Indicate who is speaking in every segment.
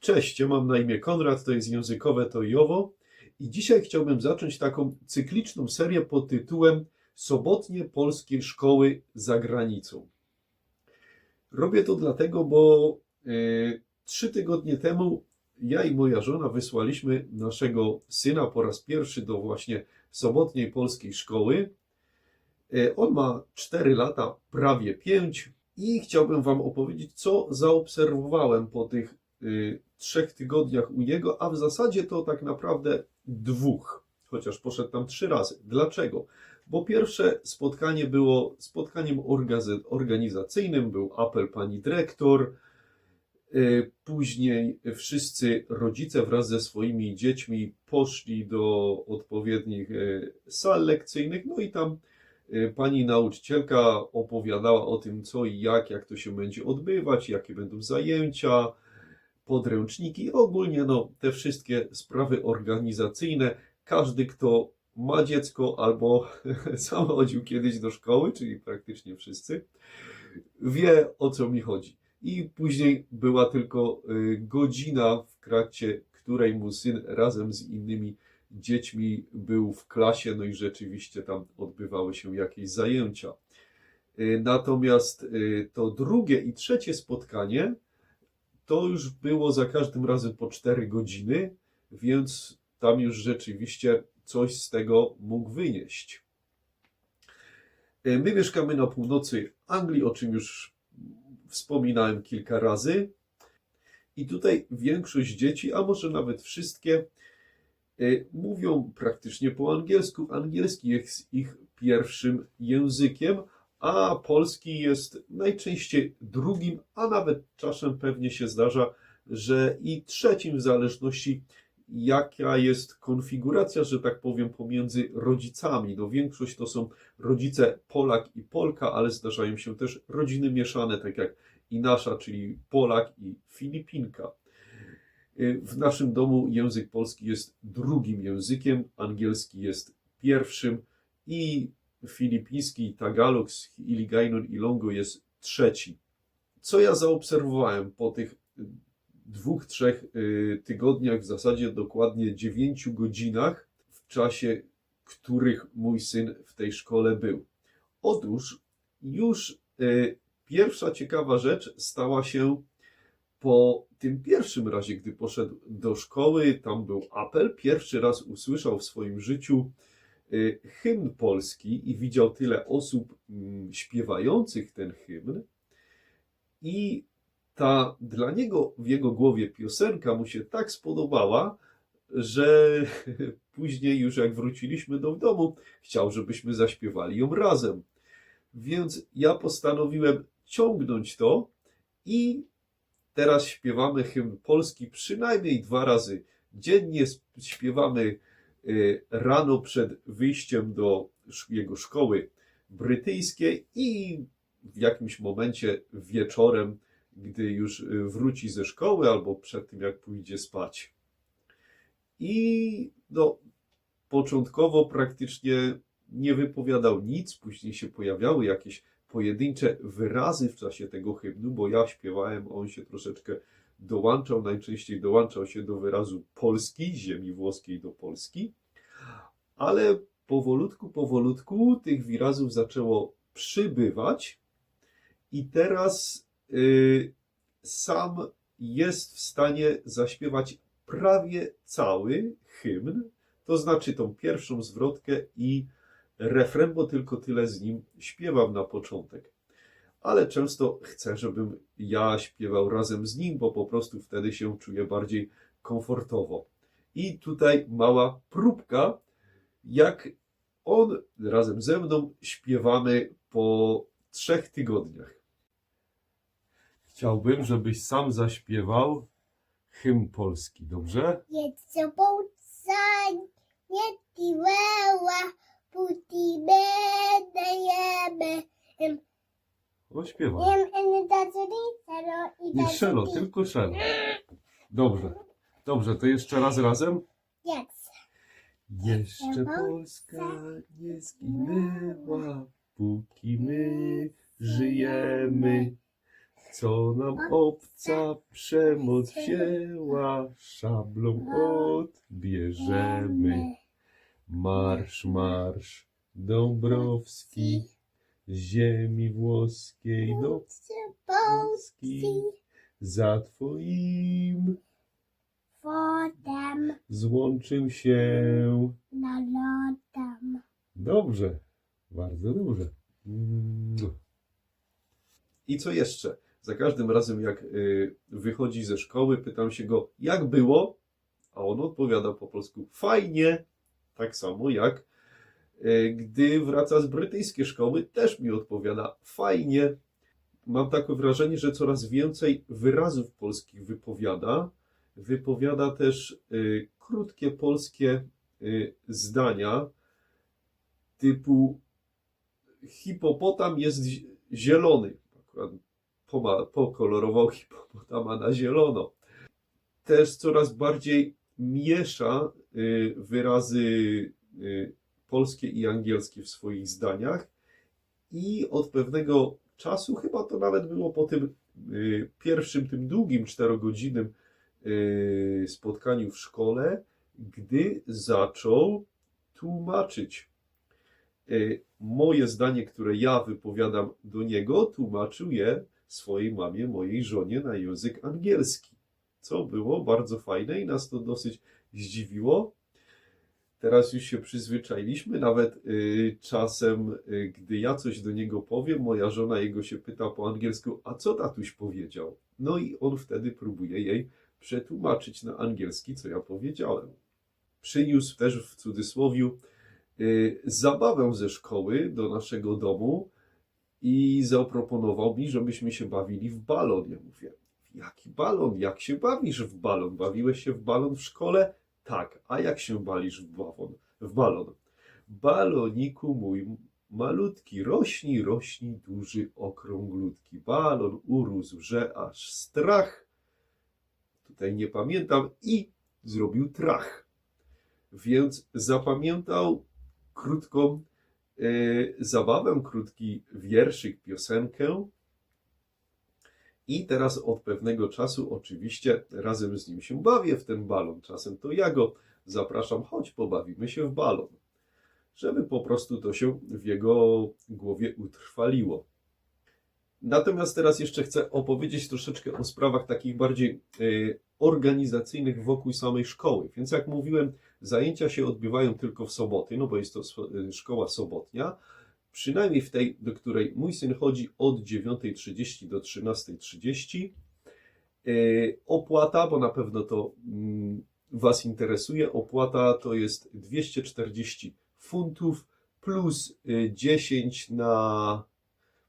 Speaker 1: Cześć, ja mam na imię Konrad, to jest językowe to Jowo i dzisiaj chciałbym zacząć taką cykliczną serię pod tytułem Sobotnie polskie szkoły za granicą. Robię to dlatego, bo e, trzy tygodnie temu ja i moja żona wysłaliśmy naszego syna po raz pierwszy do właśnie sobotniej polskiej szkoły. E, On ma 4 lata, prawie 5 i chciałbym Wam opowiedzieć, co zaobserwowałem po tych trzech tygodniach u niego, a w zasadzie to tak naprawdę dwóch, chociaż poszedł tam trzy razy. Dlaczego? Bo pierwsze spotkanie było spotkaniem organizacyjnym, był apel pani dyrektor, y, później wszyscy rodzice wraz ze swoimi dziećmi poszli do odpowiednich y, sal lekcyjnych, no i tam y, pani nauczycielka opowiadała o tym, co i jak, jak to się będzie odbywać, jakie będą zajęcia, podręczniki, ogólnie no, te wszystkie sprawy organizacyjne. Każdy, kto ma dziecko albo sam chodził kiedyś do szkoły, czyli praktycznie wszyscy, wie o co mi chodzi. I później była tylko y, godzina, w trakcie której mój syn razem z innymi dziećmi był w klasie, no i rzeczywiście tam odbywały się jakieś zajęcia. Y, Natomiast y, to drugie i trzecie spotkanie to już było za każdym razem po 4 godziny, więc tam już rzeczywiście coś z tego mógł wynieść. E, My mieszkamy na północy Anglii, o czym już wspominałem kilka razy. I tutaj większość dzieci, a może nawet wszystkie, e, mówią praktycznie po angielsku. Angielski jest ich pierwszym językiem, a polski jest najczęściej drugim, a nawet czasem pewnie się zdarza, że i trzecim, w zależności jaka jest konfiguracja, że tak powiem, pomiędzy rodzicami. No większość to są rodzice Polak i Polka, ale zdarzają się też rodziny mieszane, tak jak i nasza, czyli Polak i Filipinka. Y, W naszym domu język polski jest drugim językiem, angielski jest pierwszym i filipiński Tagalog z Iligaynon i Longo jest trzeci. Co ja zaobserwowałem po tych y, dwóch, trzech y, tygodniach, w zasadzie dokładnie dziewięciu godzinach, w czasie których mój syn w tej szkole był? Otóż już y, pierwsza ciekawa rzecz stała się po tym pierwszym razie, gdy poszedł do szkoły, tam był apel, pierwszy raz usłyszał w swoim życiu hymn polski i widział tyle osób mm, śpiewających ten hymn i ta dla niego w jego głowie piosenka mu się tak spodobała, że później już jak wróciliśmy do domu, chciał, żebyśmy zaśpiewali ją razem. Więc ja postanowiłem ciągnąć to i teraz śpiewamy hymn polski przynajmniej dwa razy dziennie. Śpiewamy y, rano przed wyjściem do jego szkoły brytyjskiej i w jakimś momencie wieczorem, gdy już y, wróci ze szkoły albo przed tym, jak pójdzie spać. I no, początkowo praktycznie nie wypowiadał nic, później się pojawiały jakieś pojedyncze wyrazy w czasie tego hymnu, bo ja śpiewałem, on się troszeczkę dołączał, najczęściej dołączał się do wyrazu Polski, ziemi włoskiej do Polski, ale powolutku, powolutku tych wyrazów zaczęło przybywać i teraz y, sam jest w stanie zaśpiewać prawie cały hymn, to znaczy tą pierwszą zwrotkę i refren, bo tylko tyle z nim śpiewam na początek. Ale często chcę, żebym ja śpiewał razem z nim, bo po prostu wtedy się czuję bardziej komfortowo. I tutaj mała próbka, jak on razem ze mną śpiewamy po trzech tygodniach. Chciałbym, żebyś sam zaśpiewał hymn polski, dobrze?
Speaker 2: Sobą sań, nie tiweła, puti bedajemy.
Speaker 1: O, śpiewaj.
Speaker 2: Jem en dazuri salo i
Speaker 1: Nie szelo, tylko szelo. Dobrze. Dobrze, to jeszcze raz razem.
Speaker 2: Jedz.
Speaker 1: Jeszcze Polska nie zginęła, póki my żyjemy. Co nam obca przemoc wzięła, szablą odbierzemy. Marsz, marsz, Dąbrowski, z ziemi włoskiej do Polski. Za twoim
Speaker 2: Wodę
Speaker 1: złączył się.
Speaker 2: nalodam.
Speaker 1: Dobrze, bardzo dobrze. Mm. I co jeszcze? Za każdym razem, jak y, wychodzi ze szkoły, pytam się go, jak było? A on odpowiada po polsku, fajnie. Tak samo jak gdy wraca z brytyjskiej szkoły, też mi odpowiada, fajnie. Mam takie wrażenie, że coraz więcej wyrazów polskich wypowiada. Wypowiada też y, krótkie polskie y, zdania, typu hipopotam jest zi- zielony. Akurat pokolorował hipopotama na zielono. Też coraz bardziej miesza wyrazy polskie i angielskie w swoich zdaniach i od pewnego czasu, chyba to nawet było po tym y, pierwszym, tym długim czterogodzinnym y, spotkaniu w szkole, gdy zaczął tłumaczyć y, moje zdanie, które ja wypowiadam do niego, tłumaczył je swojej mamie, mojej żonie na język angielski. Co było bardzo fajne i nas to dosyć zdziwiło. Teraz już się przyzwyczailiśmy, nawet y, czasem, y, gdy ja coś do niego powiem, moja żona jego się pyta po angielsku, a co tatuś powiedział? No i on wtedy próbuje jej przetłumaczyć na angielski, co ja powiedziałem. Przyniósł też w cudzysłowiu y, zabawę ze szkoły do naszego domu i zaproponował mi, żebyśmy się bawili w balon. Ja mówię, jaki balon? Jak się bawisz w balon? Bawiłeś się w balon w szkole? Tak. A jak się balisz w balon? W balon? Baloniku mój malutki, rośnij, rośnij, duży, okrąglutki. Balon urósł, że aż strach. Tutaj nie pamiętam i zrobił trach. Więc zapamiętał krótką e, zabawę, krótki wierszyk, piosenkę. I teraz od pewnego czasu oczywiście razem z nim się bawię w ten balon. Czasem to ja go zapraszam, chodź pobawimy się w balon. Żeby po prostu to się w jego głowie utrwaliło. Natomiast teraz jeszcze chcę opowiedzieć troszeczkę o sprawach takich bardziej e, organizacyjnych wokół samej szkoły. Więc jak mówiłem, zajęcia się odbywają tylko w soboty, no bo jest to e, szkoła sobotnia. Przynajmniej w tej, do której mój syn chodzi od 9.30 do 13.30. E, Opłata, bo na pewno to mm, Was interesuje, opłata to jest 240 funtów plus e, 10 na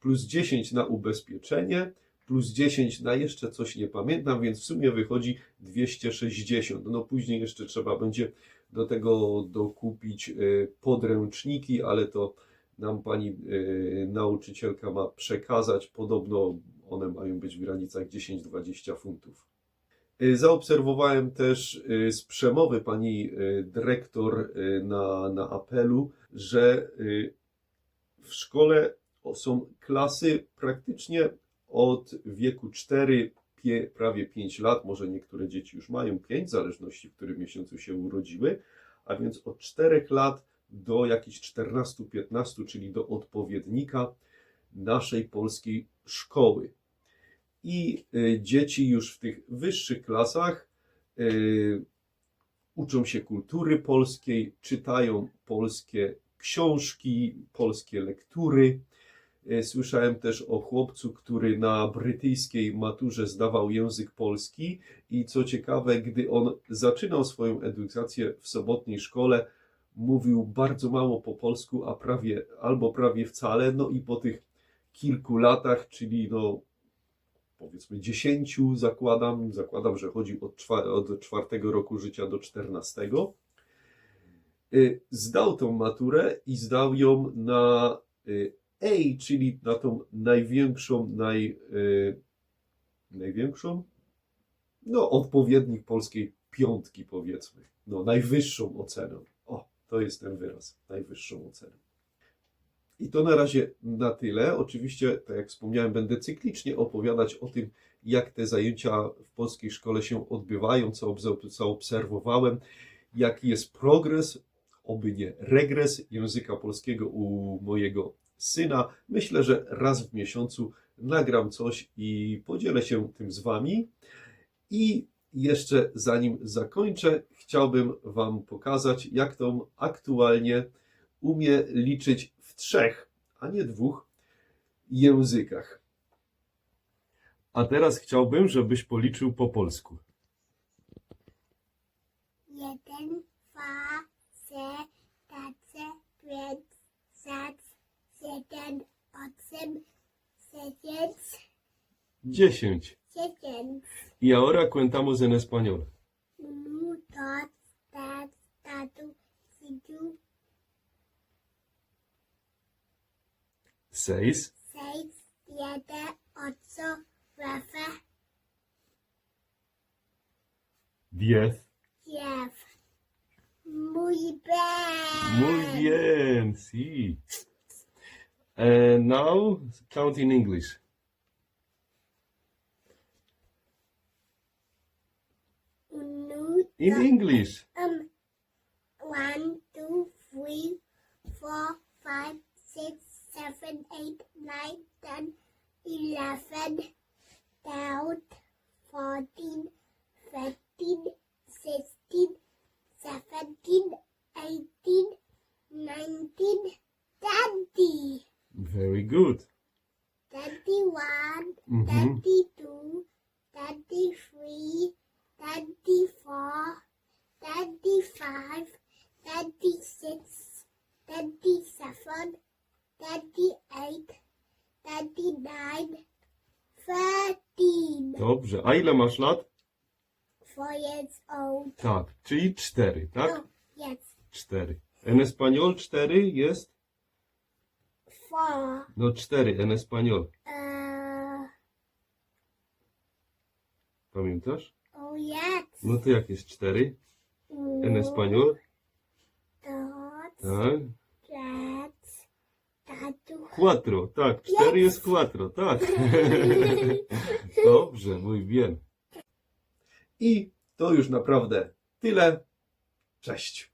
Speaker 1: plus 10 na ubezpieczenie, plus 10 na jeszcze coś nie pamiętam, więc w sumie wychodzi 260. No później jeszcze trzeba będzie do tego dokupić e, podręczniki, ale to nam pani e, nauczycielka ma przekazać. Podobno one mają być w granicach 10-20 funtów. E, Zaobserwowałem też e, z przemowy pani e, dyrektor e, na, na apelu, że e, w szkole są klasy praktycznie od wieku 4, pie, prawie 5 lat, może niektóre dzieci już mają 5, w zależności w którym miesiącu się urodziły, a więc od 4 lat do jakichś 14-15, czyli do odpowiednika naszej polskiej szkoły. I y, dzieci już w tych wyższych klasach y, uczą się kultury polskiej, czytają polskie książki, polskie lektury. E, Słyszałem też o chłopcu, który na brytyjskiej maturze zdawał język polski i co ciekawe, gdy on zaczynał swoją edukację w sobotniej szkole, mówił bardzo mało po polsku, a prawie albo prawie wcale. No i po tych kilku latach, czyli no powiedzmy dziesięciu, zakładam, zakładam, że chodził od, od czwartego roku życia do czternastego, y, zdał tą maturę i zdał ją na y, A, czyli na tą największą, naj, y, największą, no odpowiednik polskiej piątki powiedzmy, no najwyższą ocenę. To jest ten wyraz, najwyższą ocenę. I to na razie na tyle. Oczywiście, tak jak wspomniałem, będę cyklicznie opowiadać o tym, jak te zajęcia w polskiej szkole się odbywają, co obserwowałem, jaki jest progres, oby nie regres języka polskiego u mojego syna. Myślę, że raz w miesiącu nagram coś i podzielę się tym z Wami. I jeszcze zanim zakończę, chciałbym Wam pokazać, jak to aktualnie umie liczyć w trzech, a nie dwóch językach. A teraz chciałbym, żebyś policzył po polsku.
Speaker 2: Jeden, dwa, trzy, cztery, pięć, sześć, siedem, osiem, dziewięć,
Speaker 1: Dziesięć. Y ahora cuentamos en español.
Speaker 2: Uno, dos, tres, cuatro,
Speaker 1: Seis.
Speaker 2: seis, siete, ocho, nueve,
Speaker 1: Diez.
Speaker 2: diez. Muy bien.
Speaker 1: Muy bien, sí. And now count in English. In English.
Speaker 2: Um, one, two, three, four, five, six, seven, eight, nine, ten, eleven, twelve, fourteen, fifteen, sixteen, seventeen, eighteen, nineteen, twenty,
Speaker 1: Very good.
Speaker 2: twenty-one,
Speaker 1: Mhm.
Speaker 2: twenty-two, twenty-three, twenty-four, twenty-five, twenty-six, twenty-seven, twenty-eight, twenty-nine, thirteen.
Speaker 1: Dobrze. A ile masz lat?
Speaker 2: Four years old.
Speaker 1: Tak, czyli cztery, tak?
Speaker 2: No, yes,
Speaker 1: Cztery. En español cztery jest?
Speaker 2: four.
Speaker 1: No cztery, en español.
Speaker 2: Uh,
Speaker 1: Pamiętasz?
Speaker 2: Yes.
Speaker 1: No to jak jest cztery? En español?
Speaker 2: Dos,
Speaker 1: Tak.
Speaker 2: tres, cuatro.
Speaker 1: Cuatro, tak. Cztery jest cuatro, tak. Dobrze, muy bien. I to już naprawdę tyle. Cześć.